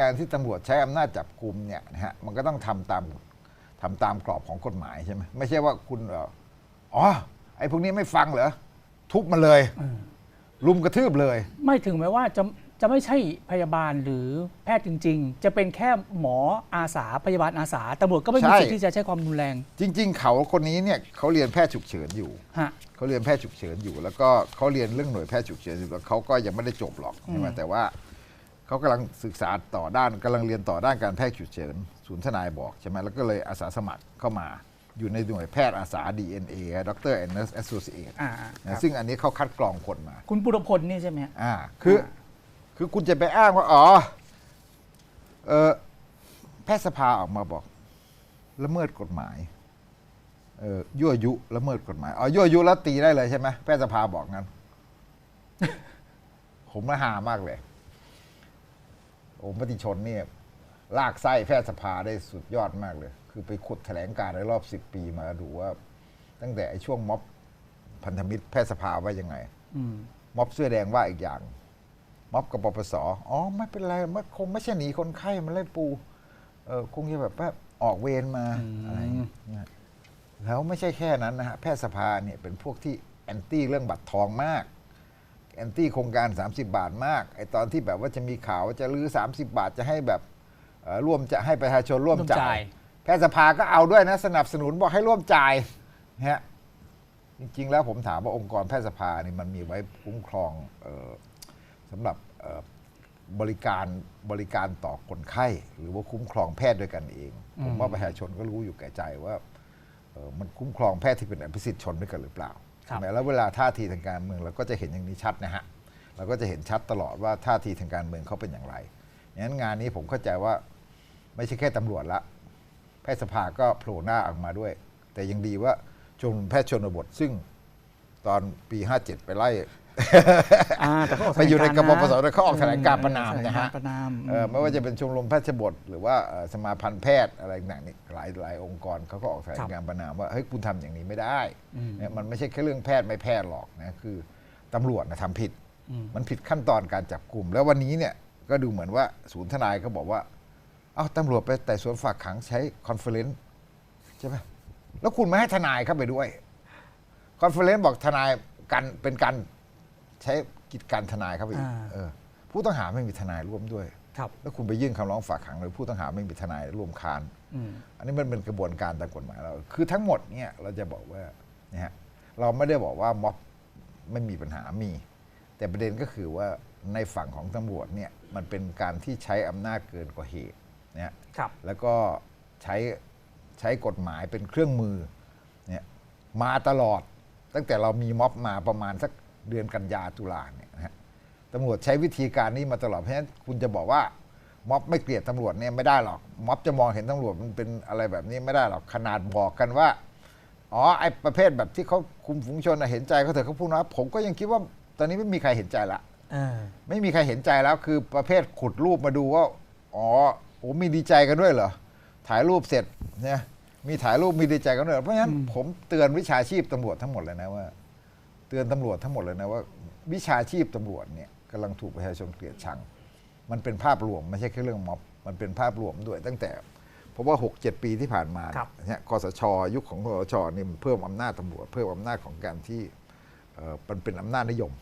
การที่ตำรวจใช้อำนาจจับกลุ่มเนี่ยนะฮะมันก็ต้องทำตามทำตามกรอบของกฎหมายใช่ไหมไม่ใช่ว่าคุณเอ่ออ๋อไอ้พวกนี้ไม่ฟังเหรอทุบมาเลยลุมกระทืบเลย ไม่ถึงแม้ว่าจะจะไม่ใช่พยาบาลหรือแพทย์จริง ๆ จะเป็นแค่หมออาสาพยาบาลอาสาตำรวจก็ไม่มีใช่สิทธิ์ที่จะใช้ความรุนแรง จริง ๆ เขาคนนี้เนี่ยเขาเรียนแพทย์ฉุกเฉินอยู่ฮะเขาเรียนแพทย์ฉุกเฉินอยู่ แล้วก็เขาเรียนเรื่องหน่วยแพทย์ฉุกเฉินอยู่แล้วเขาก็ยังไม่ได้จบหรอกใช่ไหมแต่ว่า เขากำลังศึกษาต่อด้านกำลังเรียนต่อด้านการแพทย์ฉุกเฉินศูนย์ทนายบอกใช่ไหมแล้วก็เลยอาสาสมัครเข้ามาอยู่ในหน่วยแพทย์อาสา DNA ดรแอนเนอร์แอสโซเชตอ่าครับ ซึ่งอันนี้เขาคัดกรองคนมา คุณปุรพลนี่ใช่ไหมฮะ อ่าคือคือคุณจะไปอ้างว่า อ๋อเออแพทยสภาออกมาบอก ละเมิดกฎหมายเออยั่วยุละเมิดกฎหมายอ๋อยั่วยุแล้วตีได้เลยใช่ไหมแพทยสภาบอกงั้น ผมละหามากเลย โอ้มติชนเนี่ยลากไส้แพทยสภาได้สุดยอดมากเลย คือไปขุดแถลงการณ์ในรอบสิบปีมาดูว่า ตั้งแต่ไอ้ช่วงม็อบพันธมิตรแพทยสภาว่ายังไงอืมม็อบเสื้อแดงว่าอีกอย่าง ม็อบกับปปสอ๋อไม่เป็นไรมันคงไม่ใช่หนีคนไข้มันไล่ปูเออคงจะแบบว่าออกเวรมาอืมอะไรอย่างเงี้ยนะแล้วไม่ใช่แค่นั้นนะฮะแพทยสภาเนี่ยเป็นพวกที่แอนตี้เรื่องบัตรทองมาก แอนตี้โครงการ 30 บาทมากไอตอนที่แบบว่าจะมีข่าวว่าจะรื้อ30 บาทจะให้แบบเอ่อร่วมจะให้ประชาชนร่วมร่วมจ่าจ่ายยแพทยสภาก็เอาด้วยนะ สนับสนุนบอกให้ร่วมจ่ายนะฮะจริงๆแล้วผมถามว่าองค์กรแพทยสภานี่มันมีไว้คุ้มครองเออสำหรับเอ่อบริการบริการต่อคนไข้ หรือว่าคุ้มครองแพทย์ด้วยกันเอง ผมว่าประชาชนก็รู้อยู่แก่ใจว่าเอ่อมันคุ้มครองแพทย์ที่เป็นอภิสิทธิ์ชนด้วยกันหรือเปล่าครับ ใช่ไหมแล้วเวลาท่าทีทางการเมืองเราก็จะเห็นอย่างนี้ชัดนะฮะเราก็จะเห็นชัดตลอดว่าท่าทีทางการเมืองเขาเป็นอย่างไรงั้นงานนี้ผมเข้าใจว่าไม่ใช่แค่ตำรวจละ แพทยสภาก็โผล่หน้าออกมาด้วย แต่ยังดีว่าชมรมแพทย์ชนบทซึ่งตอนปี 57 ไปไล่ แต่เขาออกไปอยู่ในกบปสแถลงเขาออกแถลงการณ์ประนามแถลงนะกาฮะรประนามเออไม่ว่าจะเป็นชมรมแพทย์ชบทหรือว่าเอ่อสมาพันธ์แพทย์อะไรต่างๆนี่หลายหลายองค์กรเขาก็ออกแถลงการณ์ประนามว่าเฮ้ยคุณทำอย่างนี้ไม่ได้เนี่ยมันไม่ใช่แค่เรื่องแพทย์ไม่แพทย์หรอกนะคือตำรวจนะทำผิด มันผิดขั้นตอนการจับกลุ่ม แล้ววันนี้เนี่ยก็ดูเหมือนว่าศูนย์ทนายก็บอกว่า เอ้าตำรวจไปไต่สวนฝากขังใช้คอนเฟอเรนซ์ใช่ไหมแล้วคุณไม่ให้ทนายเข้าไปด้วย คอนเฟอเรนซ์บอกทนายกันเป็นการ ใช้กิจการทนายเข้าไปอีกอ่า เออผู้ต้องหาไม่มีทนายร่วมด้วย ครับแล้วคุณไปยื่นคำร้องฝากขังเลยผู้ต้องหาไม่มีทนายร่วมค้าน อืม อันนี้มันเป็นกระบวนการตามกฎหมายเรา คือทั้งหมดเนี่ยเราจะบอกว่าเนี่ยฮะเราไม่ได้บอกว่าม็อบไม่มีปัญหามี แต่ประเด็นก็คือว่าในฝั่งของตำรวจเนี่ยมันเป็นการที่ใช้อำนาจเกินกว่าเหตุนะฮะครับ แล้วก็ใช้ใช้กฎหมายเป็นเครื่องมือเนี่ยมาตลอดตั้งแต่เรามีม็อบมาประมาณสัก เดือนกันยาตุลาเนี่ยนะฮะตำรวจใช้วิธีการนี้มาตลอดเพราะฉะนั้นคุณจะบอกว่าม็อบไม่เกลียดตำรวจเนี่ยไม่ได้หรอกม็อบจะมองเห็นตำรวจมันเป็นอะไรแบบนี้ไม่ได้หรอกขนาดบอกกันว่าอ๋อไอประเภทแบบที่เขาคุมฝูงชนนะเห็นใจเขาเถอะเขาพูดนะผมก็ยังคิดว่าตอนนี้ไม่มีใครเห็นใจละเออไม่มีใครเห็นใจแล้วคือประเภทขุดรูปมาดูว่าอ๋อโอ้มีดีใจกันด้วยเหรอถ่ายรูปเสร็จเนี่ยมีถ่ายรูปมีดีใจกันด้วยเหรอเพราะฉะนั้นผมเตือนวิชาชีพตำรวจทั้งหมดเลยนะว่า เตือนตำรวจทั้งหมดเลยนะว่า วิชาชีพตำรวจเนี่ยกำลังถูกประชาชนเกลียดชัง มันเป็นภาพรวมไม่ใช่แค่เรื่องม็อบ มันเป็นภาพรวมด้วยตั้งแต่เพราะว่า 6 7 ปีที่ผ่านมาครับเนี่ยคอสช ยุคของคอสชนี่มันเพิ่มอำนาจตำรวจ เพิ่มอำนาจของการที่เอ่อมันเป็นอำนาจนิยม